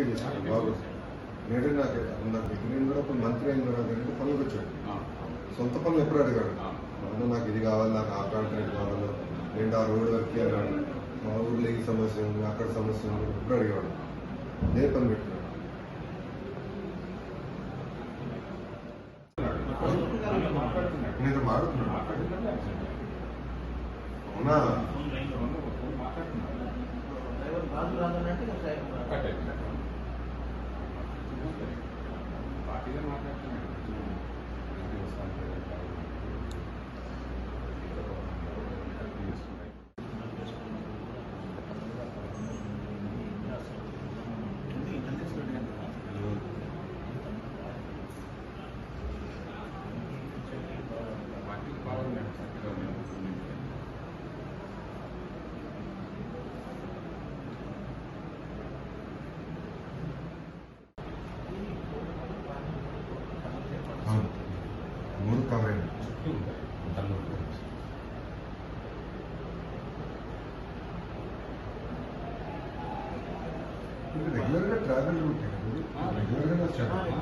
చేశాను బాబు నేడే నాకు నాకు నేను కూడా ఒక మంత్రి అయిన ఏంటంటే పనులకు వచ్చాడు సొంత పనులు ఎప్పుడు అడిగాడు? అవును నాకు ఇది కావాలి? నాకు ఆ కాంట్రాక్ట్ కావాలి? నేను ఆ రోడ్డు వరకు అన్నాడు మా ఊర్లో ఈ సమస్య ఉంది అక్కడ సమస్య ఉంది ఎప్పుడు అడిగాడు నేను పని పెట్టినాడు. నేను మాడుతున్నాడు అవునా? natural também que não serve మూడు కవర్ అయింది రెగ్యులర్గా ట్రావెల్ రూట్ రెగ్యులర్గా వచ్చాను